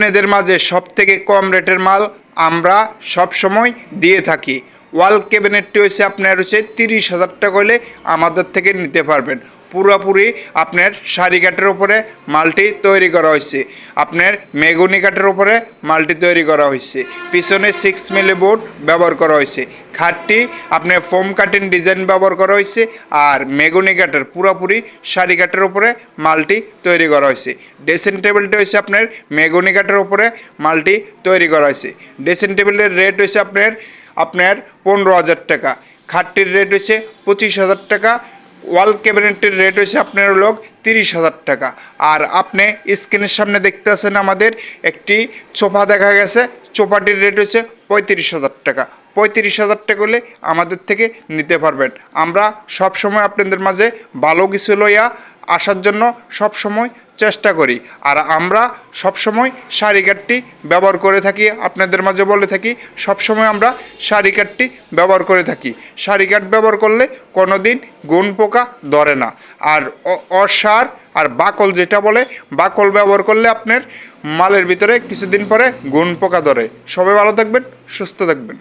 আপনাদের মাঝে সব থেকে কম রেটের মাল আমরা সব সময় দিয়ে থাকি। ওয়াল ক্যাবিনেটটি হয়েছে আপনার হচ্ছে তিরিশ হাজার টাকা হলে আমাদের থেকে নিতে পারবেন। পুরোপুরি আপনার শাড়ি কাঠের উপরে মালটি তৈরি করা হয়েছে। আপনার মেগুনি কাঠের উপরে মালটি তৈরি করা হয়েছে। পিছনে সিক্স মিলি বোর্ড ব্যবহার করা হয়েছে। খাটটি আপনার ফোম কাটিং ডিজাইন ব্যবহার করা হয়েছে আর মেগুনি কাঠের পুরোপুরি শাড়ি কাঠের উপরে মালটি তৈরি করা হয়েছে। ড্রেসিং টেবিলটি হয়েছে আপনার মেগুনি কাঠের উপরে মালটি তৈরি করা হয়েছে। ড্রেসিং টেবিলের রেট হয়েছে আপনার আপনার পনেরো হাজার টাকা। খাটটির রেট হচ্ছে পঁচিশ হাজার টাকা। ওয়াল ক্যাবিনেটের রেট হয়েছে আপনার লোক তিরিশ হাজার টাকা। আর আপনি স্ক্রিনের সামনে দেখতে আছেন আমাদের একটি চোফা দেখা গেছে চোফাটির রেট হচ্ছে পঁয়ত্রিশ হাজার টাকা। পঁয়ত্রিশ হাজার টাকা হলে আমাদের থেকে নিতে পারবেন। আমরা সব সময় আপনাদের মাঝে ভালো কিছু লইয়া আসার জন্য সব সময় চেষ্টা করি। আর আমরা সব সময় শাড়ি কাঠটি ব্যবহার করে থাকি, আপনাদের মাঝে বলে থাকি সব সময় আমরা শাড়ি কাঠটি ব্যবহার করে থাকি। শাড়ি কাঠ ব্যবহার করলে কোনো দিন গুণ পোকা ধরে না। আর অসার আর বাকল যেটা বলে, বাকল ব্যবহার করলে আপনার মালের ভিতরে কিছুদিন পরে গুণ পোকা ধরে। সবাই ভালো থাকবেন, সুস্থ থাকবেন।